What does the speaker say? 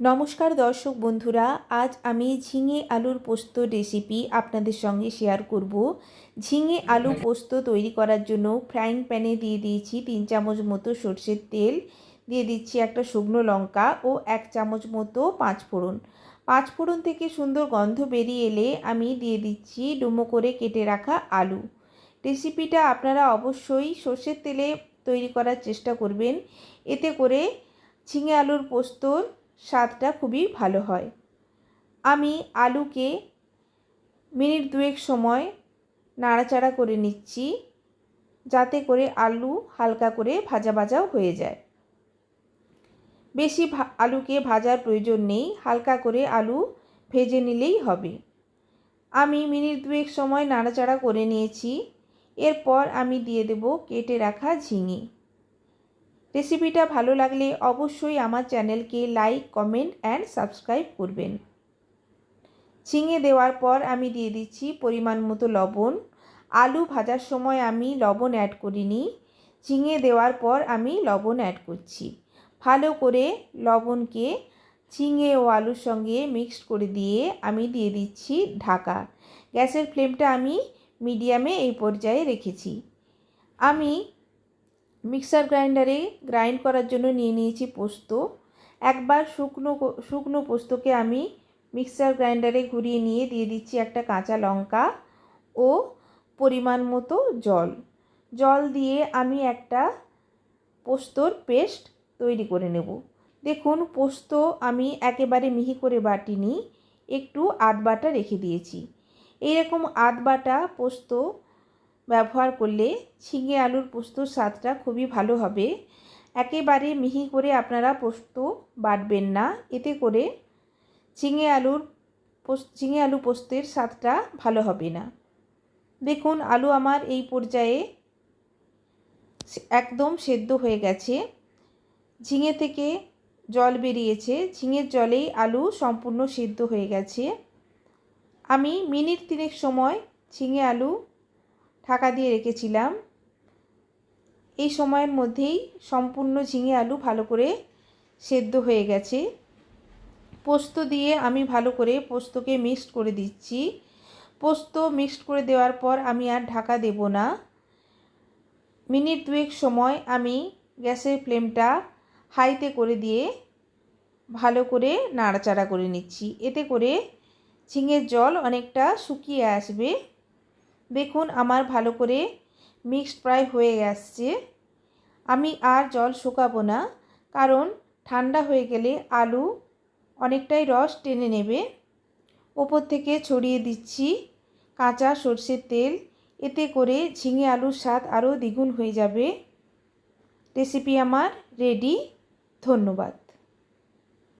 নমস্কার দর্শক বন্ধুরা, আজ আমি ঝিঙে আলুর পোস্ত রেসিপি আপনাদের সঙ্গে শেয়ার করব। ঝিঙে আলু পোস্ত তৈরি করার জন্য ফ্রাইং প্যানে দিয়ে দিয়েছি তিন চামচ মতো সর্ষের তেল, দিয়ে দিচ্ছি একটা শুকনো লঙ্কা ও এক চামচ মতো পাঁচ ফোড়ন। পাঁচ ফোড়ন থেকে সুন্দর গন্ধ বেরিয়ে এলে আমি দিয়ে দিচ্ছি ডুমো করে কেটে রাখা আলু। রেসিপিটা আপনারা অবশ্যই সর্ষের তেলে তৈরি করার চেষ্টা করবেন। এতে করে ঝিঙে আলুর পোস্তর স্বাদটা খুবই ভালো হয়। আমি আলুকে মিনিট দুয়েক সময় নাড়াচাড়া করে নিচ্ছি, যাতে করে আলু হালকা করে ভাজা ভাজাও হয়ে যায়। বেশি আলুকে ভাজার প্রয়োজন নেই, হালকা করে আলু ভেজে নিলেই হবে। আমি মিনিট দুয়েক সময় নাড়াচাড়া করে নিয়েছি, এরপর আমি দিয়ে দেব কেটে রাখা ঝিঙে। রেসিপিটা ভালো লাগলে অবশ্যই আমার চ্যানেলকে লাইক কমেন্ট অ্যান্ড সাবস্ক্রাইব করবেন। ঝিঙে দেওয়ার পর আমি দিয়ে দিচ্ছি পরিমাণ মতো লবণ। আলু ভাজার সময় আমি লবণ অ্যাড করিনি। ঝিঙে দেওয়ার পর আমি লবণ অ্যাড করছি। ভালো করে লবণকে ঝিঙে ও আলুর সঙ্গে মিক্সড করে দিয়ে আমি দিয়ে দিচ্ছি ঢাকা। গ্যাসের ফ্লেমটা আমি মিডিয়ামে এই পর্যায়ে রেখেছি। আমি মিক্সার গ্রাইন্ডারে গ্রাইন্ড করার জন্য নিয়ে নিয়েছি পোস্ত। একবার শুকনো শুকনো পোস্তকে আমি মিক্সার গ্রাইন্ডারে ঘুরিয়ে নিয়ে দিয়ে দিচ্ছি একটা কাঁচা লঙ্কা ও পরিমাণ মতো জল। জল দিয়ে আমি একটা পোস্তর পেস্ট তৈরি করে নেব। দেখুন, পোস্ত আমি একেবারে মিহি করে বাটিনি, একটু আধ বাটা রেখে দিয়েছি। এইরকম আধ বাটা পোস্ত ব্যবহার করলে ঝিঙে আলুর পোস্তর স্বাদটা খুবই ভালো হবে। একেবারে মিহি করে আপনারা পোস্ত বাটবেন না। এতে করে ঝিঙে আলুর ঝিঙে আলু পোস্তের স্বাদটা ভালো হবে না। দেখুন, আলু আমার এই পর্যায়ে একদম সেদ্ধ হয়ে গেছে। ঝিঙে থেকে জল বেরিয়েছে। ঝিঙের জলেই আলু সম্পূর্ণ সিদ্ধ হয়ে গেছে। আমি মিনিট তিনেক সময় ঝিঙে আলু ঢাকা দিয়ে রেখেছিলাম। এই সময়ের মধ্যেই সম্পূর্ণ ঝিঙে আলু ভালো করে সেদ্ধ হয়ে গেছে। পোস্ত দিয়ে আমি ভালো করে পোস্তকে মিক্সড করে দিচ্ছি। পোস্ত মিক্সড করে দেওয়ার পর আমি আর ঢাকা দেব না। মিনিট দুয়েক সময় আমি গ্যাসের ফ্লেমটা হাইতে করে দিয়ে ভালো করে নাড়াচাড়া করে নিচ্ছি। এতে করে ঝিঙের জল অনেকটা শুকিয়ে আসবে। দেখুন আমার ভালো করে মিক্সড প্রায় হয়ে আসছে আমি আর জল শুকাবো না, কারণ ঠান্ডা হয়ে গেলে আলু অনেকটাই রস টেনে নেবে। ওপর থেকে ছড়িয়ে দিচ্ছি কাঁচা সর্ষের তেল, এতে করে ঝিঙে আলুর স্বাদ আরও দ্বিগুণ হয়ে যাবে। রেসিপি আমার রেডি, ধন্যবাদ।